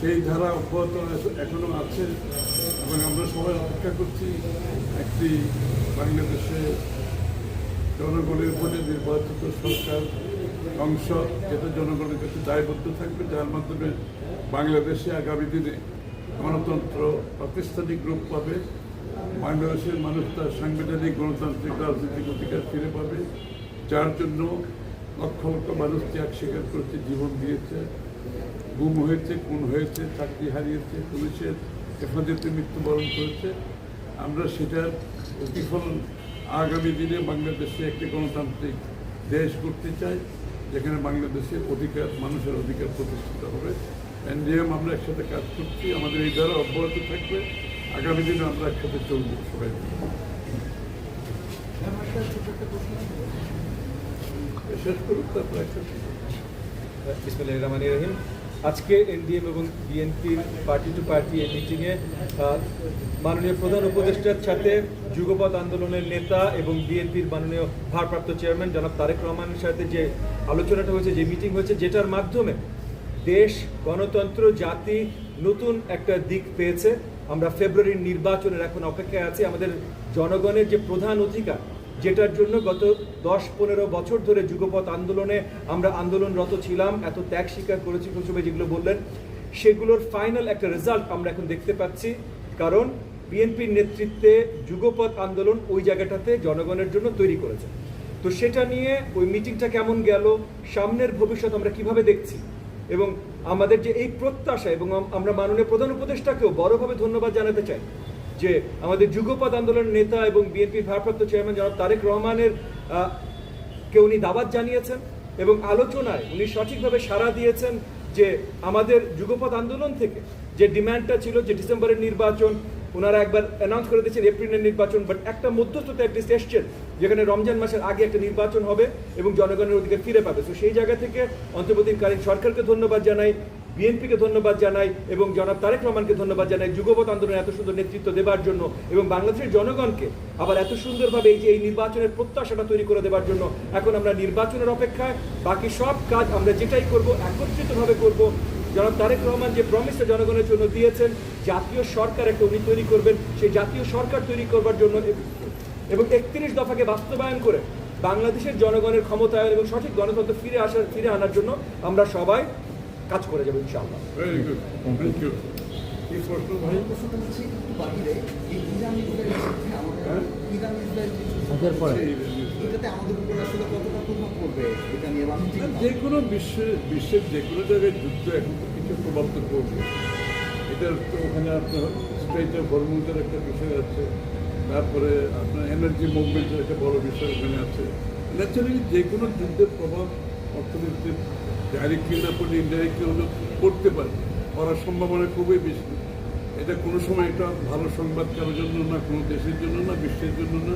সেই ধারা অব্যাহত আছে- এখনও আছে এবং আমরা সবাই অপেক্ষা করছি একটি বাংলাদেশে জনগণের ভোটে নির্বাচিত সরকার অংশ যেটা জনগণের কাছে দায়বদ্ধ থাকবে, যার মাধ্যমে বাংলাদেশে আগামী দিনে গণতন্ত্র প্রাতিষ্ঠানিক রূপ পাবে। বাংলাদেশের মানুষ তার সাংবিধানিক গণতান্ত্রিক রাজনৈতিক অধিকার ফিরে পাবে, যার জন্য লক্ষ লক্ষ মানুষ ত্যাগ স্বীকার করেছে জীবন দিয়েছে। গুম হয়েছে খুন হয়েছে চাকরি হারিয়েছে পুলিশের হেফাজতে মৃত্যুবরণ করেছে। আমরা সেটার প্রতিফলন আগামী দিনে বাংলাদেশে একটি গণতান্ত্রিক দেশ করতে চাই যেখানে বাংলাদেশের অধিকার মানুষের অধিকার প্রতিষ্ঠিত হবে। এনডিএম আমরা একসাথে কাজ করছি আমাদের এই দ্বারা অব্যাহত থাকবে। আগামী দিনে আমরা একসাথে চলবো সবাই। শেষ করুক তারপর একসাথে। রহমান রহিম। আজকে এনডিএম এবং বিএনপির পার্টি টু পার্টি এই মিটিংয়ে মাননীয় প্রধান উপদেষ্টার সাথে যুগপথ আন্দোলনের নেতা এবং বিএনপির মাননীয় ভারপ্রাপ্ত চেয়ারম্যান জনাব তারেক রহমানের সাথে যে আলোচনাটা হয়েছে, যে মিটিং হয়েছে, যেটার মাধ্যমে দেশ, গণতন্ত্র, জাতি নতুন একটা দিক পেয়েছে। আমরা ফেব্রুয়ারির নির্বাচনের এখন অপেক্ষায় আছি। আমাদের জনগণের যে প্রধান অধিকার যেটার জন্য গত দশ পনেরো বছর ধরে যুগপথ আন্দোলনে আমরা আন্দোলনরত ছিলাম, এত ত্যাগ স্বীকার করেছি কুসুমে যেগুলো বললেন, সেগুলোর ফাইনাল একটা রেজাল্ট আমরা এখন দেখতে পাচ্ছি। কারণ বিএনপির নেতৃত্বে যুগপথ আন্দোলন ওই জায়গাটাতে জনগণের জন্য তৈরি করেছে। তো সেটা নিয়ে ওই মিটিংটা কেমন গেল, সামনের ভবিষ্যৎ আমরা কীভাবে দেখছি, এবং আমাদের যে এই প্রত্যাশা এবং আমরা মাননীয় প্রধান উপদেষ্টাকেও বড়ভাবে ধন্যবাদ জানাতে চাই। যে আমাদের যুগপথ আন্দোলনের নেতা এবং বিএনপির ভারপ্রাপ্ত চেয়ারম্যান জনাব তারেক রহমানের কে উনি দাবাত জানিয়েছেন এবং আলোচনায় উনি সঠিকভাবে সাড়া দিয়েছেন যে আমাদের যুগপথ আন্দোলন থেকে যে ডিমান্ডটা ছিল যে ডিসেম্বরের নির্বাচন ওনারা একবার অ্যানাউন্স করে দিয়েছেন এপ্রিলের নির্বাচন বাট একটা মধ্যস্থতা অ্যাটলিস্ট এসছেন যেখানে রমজান মাসের আগে একটা নির্বাচন হবে এবং জনগণের অধিকার ফিরে পাবে। তো সেই জায়গা থেকে অন্তর্বর্তীকালীন সরকারকে ধন্যবাদ জানাই। বিএনপিকে ধন্যবাদ জানাই এবং জনাব তারেক রহমানকে ধন্যবাদ জানাই যুগপথ আন্দোলনে এত সুন্দর নেতৃত্ব দেওয়ার জন্য এবং বাংলাদেশের জনগণকে আবার এত সুন্দরভাবে এই যে এই নির্বাচনের প্রত্যাশাটা তৈরি করে দেওয়ার জন্য এখন আমরা নির্বাচনের অপেক্ষায়, বাকি সব কাজ আমরা যেটাই করব, একত্রিতভাবে করব। জনাব তারেক রহমান যে প্রমিসটা জনগণের জন্য দিয়েছেন, জাতীয় সরকার একটা উনি তৈরি করবেন, সেই জাতীয় সরকার তৈরি করবার জন্য এবং একত্রিশ দফাকে বাস্তবায়ন করে বাংলাদেশের জনগণের ক্ষমতায়ন এবং সঠিক গণতন্ত্র ফিরে আসার, ফিরে আনার জন্য আমরা সবাই কাজ করে যাবে ইনশাআল্লাহ। ভেরি গুড থ্যাংক ইউ এই প্রশ্ন ভাই প্রশ্নটা হচ্ছে বাহিরে। এই ইরান ইসরায়েলের সাথে আমাদের হ্যাঁ? ইরান ইসরায়েল যে পরে। এটাতে আমাদের উপর আসলে কতটা প্রভাব পড়বে? এটা নিয়ে যে কোনো বিশ্বের বিশ্বের যে কোনো জায়গায় যুদ্ধ এখন তো কিছু প্রভাব তো পড়বে। এটার তো ওখানে আপনার স্ট্রেট অফ হরমোনের একটা বিষয় আছে। তারপরে আপনার এনার্জি মুভমেন্টের একটা বড় বিষয় ওখানে আছে। ন্যাচারালি যে কোনো যুদ্ধের প্রভাব অর্থনীতির ডাইরেক্টলি না পড়লে ইনডাইরেক্টলি হলেও পড়তে পারে করার সম্ভাবনা খুবই বেশি। এটা কোনো সময় একটা ভালো সংবাদ কারোর জন্য না কোনো দেশের জন্য না বিশ্বের জন্য না।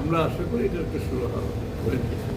আমরা আশা করি এটা একটা শুরু হবে আছে